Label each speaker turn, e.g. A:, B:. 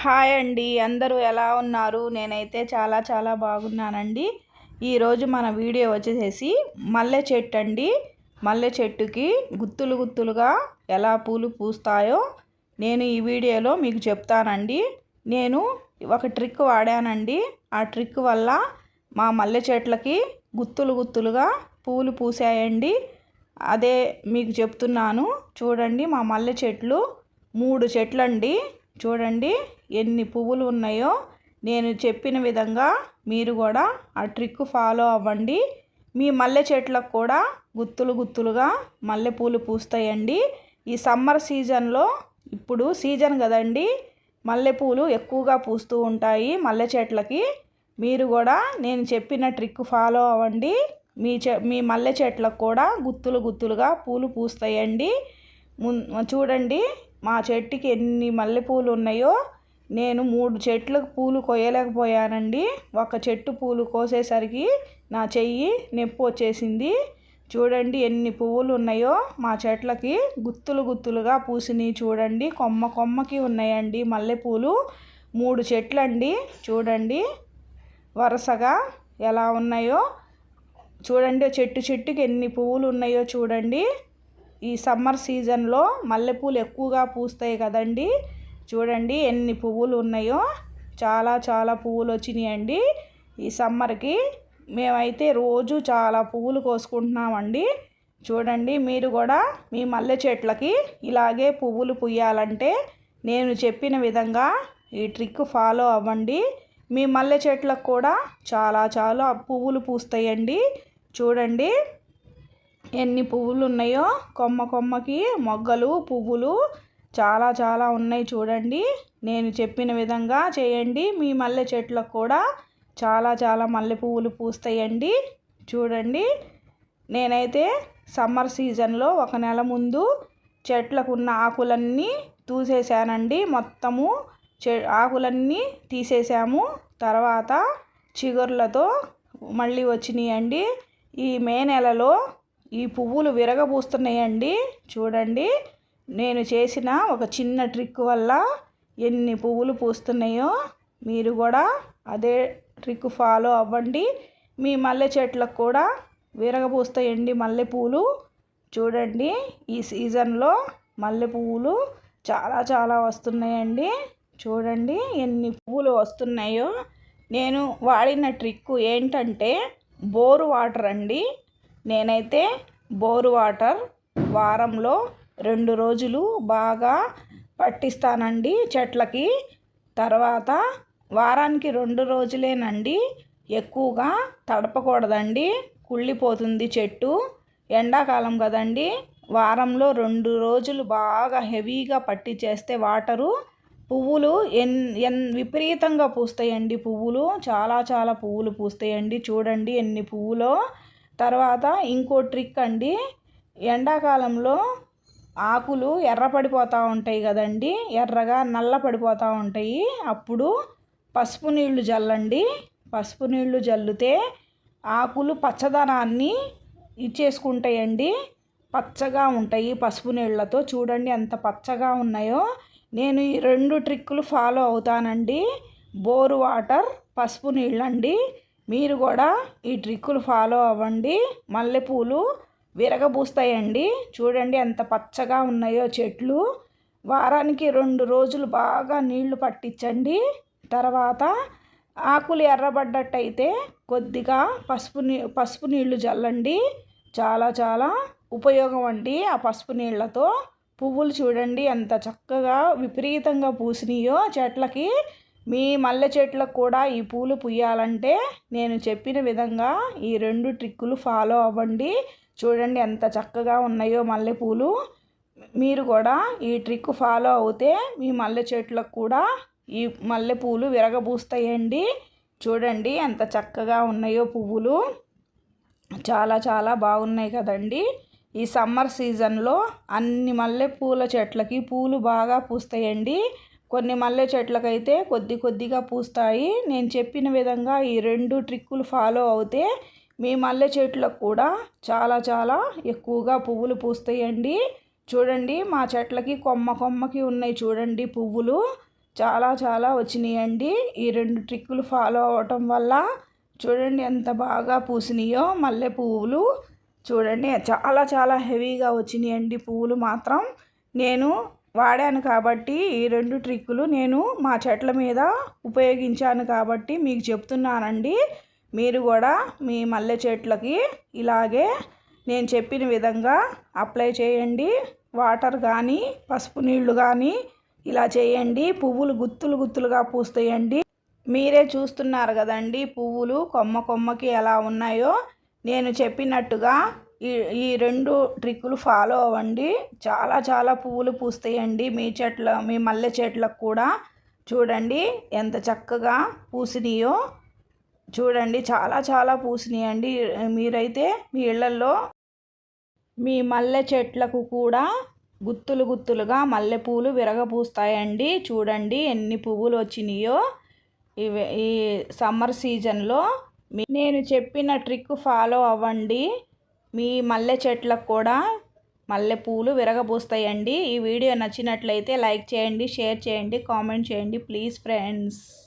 A: Hi అండి. అందరూ ఎలా ఉన్నారు? నేనైతే చాలా చాలా బాగున్నానండి. ఈరోజు మన వీడియో వచ్చేసేసి మల్లె చెట్టు అండి. మల్లె చెట్టుకి గుత్తులు గుత్తులుగా ఎలా పూలు పూస్తాయో నేను ఈ వీడియోలో మీకు చెప్తానండి. నేను ఒక ట్రిక్ వాడానండి. ఆ ట్రిక్ వల్ల మా మల్లె చెట్లకి గుత్తులు గుత్తులుగా పూలు పూసాయండి. అదే మీకు చెప్తున్నాను. చూడండి మా మల్లె చెట్లు మూడు చెట్లండి. చూడండి. ఎన్ని పువ్వులు ఉన్నాయో నేను చెప్పిన విధంగా మీరు కూడా ఆ ట్రిక్ ఫాలో అవ్వండి. మీ మల్లె చెట్లకు కూడా గుత్తులు గుత్తులుగా మల్లెపూలు పూస్తాయండి. ఈ సమ్మర్ సీజన్లో ఇప్పుడు సీజన్ కదండి. మల్లెపూలు ఎక్కువగా పూస్తూ ఉంటాయి మల్లె చెట్లకి. మీరు కూడా నేను చెప్పిన ట్రిక్ ఫాలో అవ్వండి. మీ చె మీ మల్లె చెట్లకు కూడా గుత్తులు గుత్తులుగా పూలు పూస్తాయండి. చూడండి మా చెట్టుకి ఎన్ని మల్లెపూలు ఉన్నాయో నేను మూడు చెట్లకు పూలు కొయ్యలేకపోయానండి. ఒక చెట్టు పూలు కోసేసరికి నా చెయ్యి నొప్పి వచ్చేసింది. చూడండి ఎన్ని పువ్వులు ఉన్నాయో. మా చెట్లకి గుత్తులు గుత్తులుగా పూసినవి చూడండి. కొమ్మ కొమ్మకి ఉన్నాయండి మల్లెపూలు. మూడు చెట్లండి. చూడండి వరుసగా ఎలా ఉన్నాయో. చూడండి చెట్టు చెట్టుకి ఎన్ని పువ్వులు ఉన్నాయో చూడండి. ఈ సమ్మర్ సీజన్లో మల్లెపూలు ఎక్కువగా పూస్తాయి కదండి. చూడండి ఎన్ని పువ్వులు ఉన్నాయో. చాలా చాలా పువ్వులు వచ్చినాయండి. ఈ సమ్మర్కి మేమైతే రోజు చాలా పువ్వులు కోసుకుంటున్నామండి. చూడండి మీరు కూడా మీ మల్లె చెట్లకి ఇలాగే పువ్వులు పుయ్యాలంటే నేను చెప్పిన విధంగా ఈ ట్రిక్ ఫాలో అవ్వండి. మీ మల్లె చెట్లకు కూడా చాలా చాలా పువ్వులు పూస్తాయండి. చూడండి ఎన్ని పువ్వులు ఉన్నాయో. కొమ్మ కొమ్మకి మొగ్గలు పువ్వులు చాలా చాలా ఉన్నాయి చూడండి. నేను చెప్పిన విధంగా చేయండి. మీ మల్లె చెట్లకు కూడా చాలా చాలా మల్లె పువ్వులు పూస్తాయండి. చూడండి. నేనైతే సమ్మర్ సీజన్లో ఒక నెల ముందు చెట్లకు ఉన్న ఆకులన్నీ తూసేసానండి. మొత్తము చె ఆకులన్నీ తీసేసాము. తర్వాత చిగుర్లతో మళ్ళీ వచ్చినాయండి. ఈ మే నెలలో ఈ పువ్వులు విరగబూస్తున్నాయండి. చూడండి. నేను చేసిన ఒక చిన్న ట్రిక్ వల్ల ఎన్ని పువ్వులు పూస్తున్నాయో మీరు కూడా అదే ట్రిక్ ఫాలో అవ్వండి. మీ మల్లె చెట్లకు కూడా విరగపూస్తాయండి మల్లెపూలు చూడండి. ఈ సీజన్లో మల్లె పువ్వులు చాలా చాలా వస్తున్నాయండి. చూడండి ఎన్ని పువ్వులు వస్తున్నాయో. నేను వాడిన ట్రిక్ ఏంటంటే బోరు వాటర్ అండి. నేనైతే బోరు వాటర్ వారంలో రెండు రోజులు బాగా పట్టిస్తానండి చెట్లకి. తర్వాత వారానికి రెండు రోజులేనండి ఎక్కువగా తడపకూడదండి. కుళ్ళిపోతుంది చెట్టు. ఎండాకాలం కదండి. వారంలో రెండు రోజులు బాగా హెవీగా పట్టి చేస్తే వాటరు పువ్వులు ఎన్ ఎన్ విపరీతంగా పూస్తాయండి పువ్వులు. చాలా చాలా పువ్వులు పూస్తాయండి. చూడండి ఎన్ని పువ్వులో. తర్వాత ఇంకో ట్రిక్ అండి. ఎండాకాలంలో ఆకులు ఎర్రపడిపోతూ ఉంటాయి కదండి ఎర్రగా నల్ల పడిపోతూ ఉంటాయి. అప్పుడు పసుపు నీళ్ళు జల్లండి. పసుపు నీళ్ళు జల్లితే ఆకులు పచ్చదనాన్ని ఇచ్చేసుకుంటాయండి. పచ్చగా ఉంటాయి పసుపు నీళ్ళతో చూడండి ఎంత పచ్చగా ఉన్నాయో. నేను ఈ రెండు ట్రిక్కులు ఫాలో అవుతానండి. బోరు వాటర్ పసుపు నీళ్ళండి. మీరు కూడా ఈ ట్రిక్కులు ఫాలో అవ్వండి. మల్లెపూలు విరగబూస్తాయండి. చూడండి ఎంత పచ్చగా ఉన్నాయో చెట్లు. వారానికి రెండు రోజులు బాగా నీళ్ళు పట్టించండి. తర్వాత ఆకులు ఎర్రబడ్డట్టయితే కొద్దిగా పసుపు నీ పసుపు నీళ్ళు చల్లండి చాలా చాలా ఉపయోగం అండి ఆ పసుపు నీళ్ళతో. పువ్వులు చూడండి ఎంత చక్కగా విపరీతంగా పూసినాయో చెట్లకి. మీ మల్లె చెట్లకు కూడా ఈ పూలు పుయ్యాలంటే నేను చెప్పిన విధంగా ఈ రెండు ట్రిక్కులు ఫాలో అవ్వండి. చూడండి ఎంత చక్కగా ఉన్నాయో మల్లెపూలు మీరు కూడా ఈ ట్రిక్ ఫాలో అవుతే మీ మల్లె చెట్లకు కూడా ఈ మల్లెపూలు విరగబూస్తాయండి. చూడండి ఎంత చక్కగా ఉన్నాయో పువ్వులు. చాలా చాలా బాగున్నాయి కదండి. ఈ సమ్మర్ సీజన్లో అన్ని మల్లెపూల చెట్లకి పూలు బాగా పూస్తాయండి. కొన్ని మల్లె చెట్లకైతే కొద్ది కొద్దిగా పూస్తాయి. నేను చెప్పిన విధంగా ఈ రెండు ట్రిక్కులు ఫాలో అవుతే మీ మల్లె చెట్లకు కూడా చాలా చాలా ఎక్కువగా పువ్వులు పూస్తాయండి. చూడండి మా చెట్లకి కొమ్మ కొమ్మకి ఉన్నాయి చూడండి పువ్వులు. చాలా చాలా వచ్చినాయండి. ఈ రెండు ట్రిక్కులు ఫాలో అవటం వల్ల చూడండి ఎంత బాగా పూసినాయో మల్లె పువ్వులు. చూడండి చాలా చాలా హెవీగా వచ్చినాయండి పువ్వులు మాత్రం. నేను వాడాను కాబట్టి ఈ రెండు ట్రిక్కులు నేను మా చెట్ల మీద ఉపయోగించాను కాబట్టి మీకు చెప్తున్నానండి. మీరు కూడా మీ మల్లె చెట్లకి ఇలాగే నేను చెప్పిన విధంగా అప్లై చేయండి. వాటర్ కానీ పసుపు నీళ్ళు కానీ ఇలా చేయండి. పువ్వులు గుత్తులు గుత్తులుగా పూస్తాయండి. మీరే చూస్తున్నారు కదండి పువ్వులు కొమ్మ కొమ్మకి ఎలా ఉన్నాయో. నేను చెప్పినట్టుగా ఈ ఈ రెండు ట్రిక్కులు ఫాలో అవ్వండి. చాలా చాలా పువ్వులు పూస్తాయండి. మీ చెట్ల మీ మల్లె చెట్లకు కూడా చూడండి ఎంత చక్కగా పూసినాయో. చూడండి చాలా చాలా పూసినాయండి. మీరైతే మీ ఇళ్ళల్లో మీ మల్లె చెట్లకు కూడా గుత్తులు గుత్తులుగా మల్లెపూలు విరగపూస్తాయండి. చూడండి ఎన్ని పువ్వులు వచ్చినాయో. ఇవి ఈ సమ్మర్ సీజన్లో నేను చెప్పిన ట్రిక్ ఫాలో అవ్వండి. మీ మల్లె చెట్లకు కూడా మల్లెపూలు విరగబూస్తాయండి. ఈ వీడియో నచ్చినట్లయితే లైక్ చేయండి షేర్ చేయండి కామెంట్ చేయండి ప్లీజ్ ఫ్రెండ్స్.